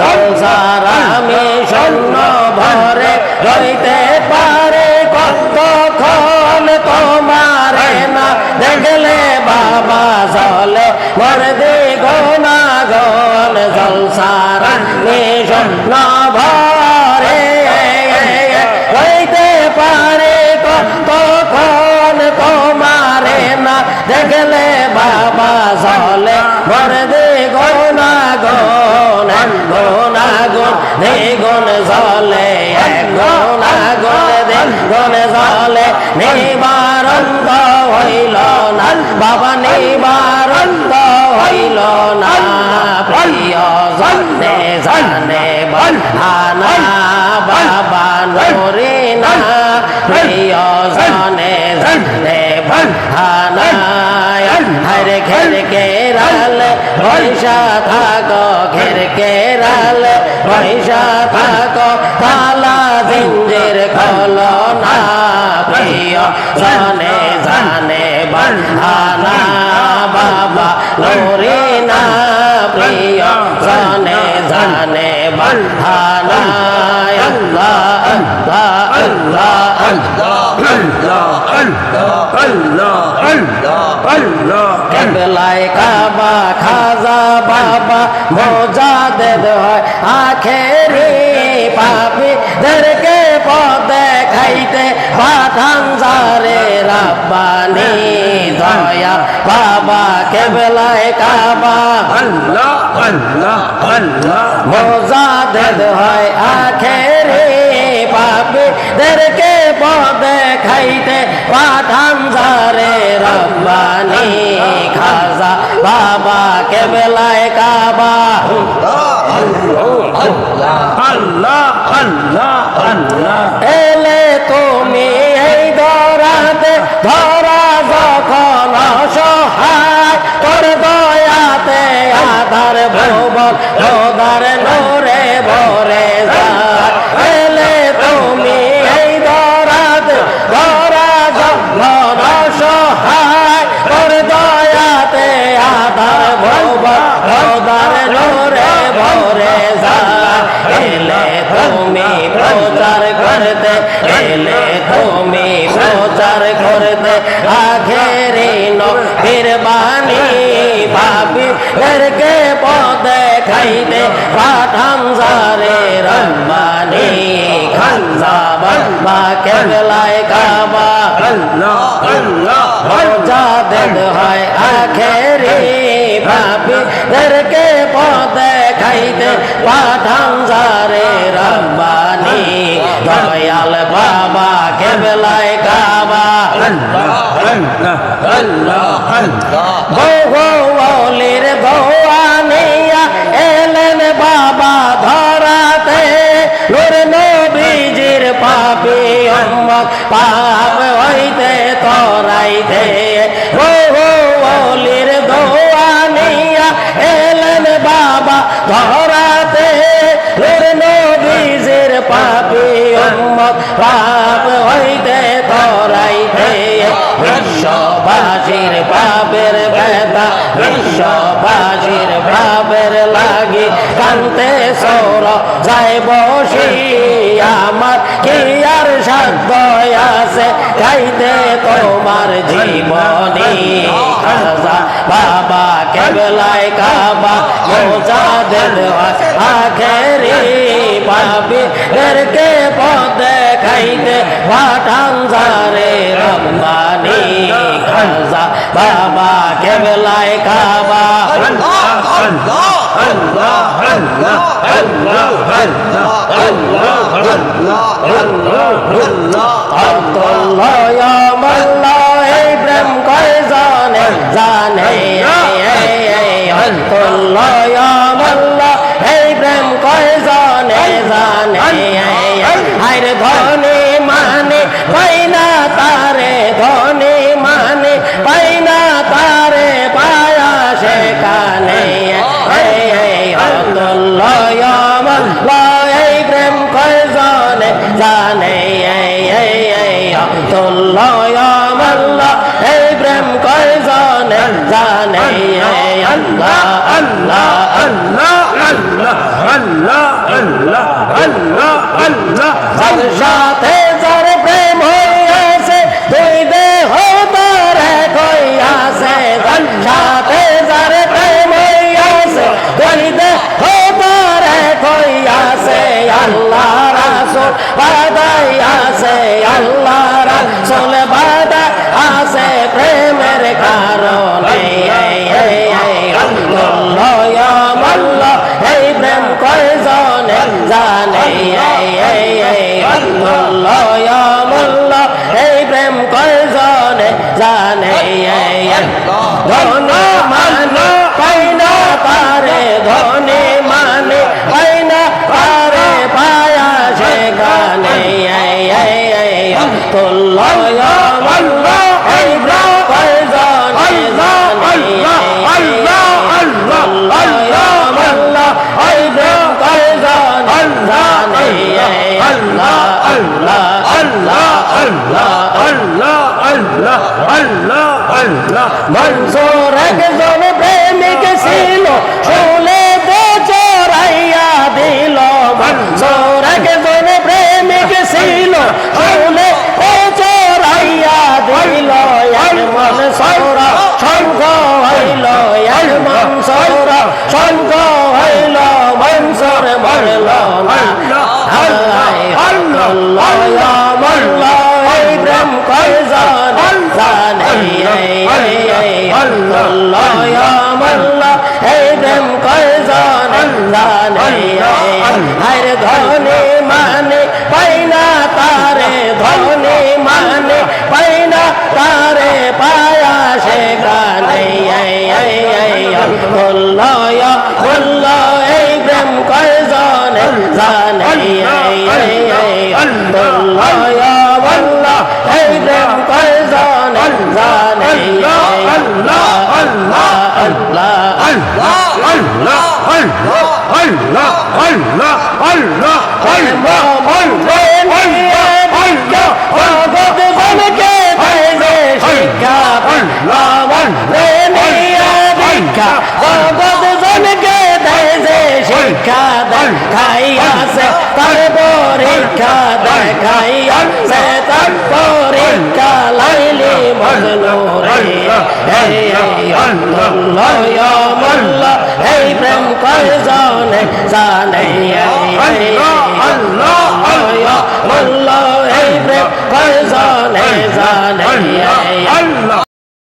সংসার আমি শূন্য ভরে রইতে পারে কতক্ষণ তোমারে না দেখলে বাবা চলে মর গোনা গন সংসার আমি শূন্য ভরে বাবা চলে মর গোনা গন গোনা গুণ দ্বিগুণ জলে গোনা গুণ দ্বিগুণ জলে। নিবারন্ত হইল না, বাবা নিবারন্ত হইল না, প্রিয় জনে জানে বানা বাবা নরে না প্রিয় জনে জানে বানা হরে ঘের কেরাল পয়সা থাকো ঘের কেরাল পয়সা থাকো তালা জিঞ্জির খোলো না প্রিয় জানে জানে বান্ধানা বাবা লোরে না প্রিয় জানে জানে বান্ধানা আল্লাহ আল্লাহ আল্লাহ। খাজা, বাবা, মোজা আখেরি পাপি পদে খাইতে পাঠান যারে রাব্বানি দয়া। বাবা, কেবলায় কাবা, মোজা দেদ হয়, আখেরি পাপি দেরকে পদে খাইতে পাঠান যারে বাবা, কেবেলায় কাবা। এলে তুমি এই ধরাতে, ধরা যখন সহায় তোর দয়াতে আধার ভুবন ধরে নোরে এলে তুমি প্রচার করতে, এলে তুমি প্রচার করতে। আখেরি নবীর বাণী ভাবি, এরকে পদে খাইতে পাঠান যারে রব্বানি খানজা বাবা কেবলায় কাবা। রোজা দেন হয় আখেরি ভাবি, এরকে পাঠান যারে রব্বানি দয়াল বাবা কেবলায় কাবা বৌলির বৌয়ানিয়া এলেন বাবা ধরাতে নুর নবীজির পাপি অম্মক পাপ হইতে তরাইতে বৌলির দৌয়ানিয়া এলেন বাবা ধরাতে পাপ হইতে তরাইতে বিশ্ববাসীর পাপের ব্যথা, বিশ্ববাসীর পাপের লাগি কান্তে সৌর যাই বসি। আমার কি আর সাধ্য আছে? খাইতে তোমার জীবনী। বাবা কেবলায় কাবা মোজা দেন আখেরি পাবি এরকে পদে খাইতে পাঠান যারে রব্বানি খাজা বাবা, কেবলায় কাবা। আব্দুল্লাহ মাল্লা এই হাইরে ধনে মানে পাই না তারে ধনে মানে পাই না তারে পায়া মাল্লা এই প্রেম কয় জানে? জানে আব্দুল্লাহ মাল্লা এই প্রেম কয় সাথে যার প্রেম ধনে মানে পাইনা পারে ধনে মানে পাইনা পারে পায়া সে গানে এই মনসুর একজন প্রেমিক ছিল শুলে তো চোরাইয়া দিল মনসুর একজন প্রেমিক ছিল শুলে তো চোরাইয়া দিল এক মন সৌরা শঙ্খ হইল এক মন সৌরা শঙ্খ হইল মনসুর মরল না আল্লাহ আল্লাহ हम कोई जान जाने अल्लाह या अल्लाह है हम कोई जान जाने हर धोने माने पैना तारे धोने माने पैना तारे पाया से गाने अल्लाह या अल्लाह है हम कोई जान जाने শিক্ষা শিক্ষা যে শিক্ষা দেখাইয়াছে তারপর শিক্ষা দেখাইয়াছে তারপর শিক্ষা লাইলি মজনুরে এই অন্ধলয় মল্ল এই প্রেম কর জানে জানে অন্ধলয় মল্ল এই প্রেম কর জানে জানে আল্লাহ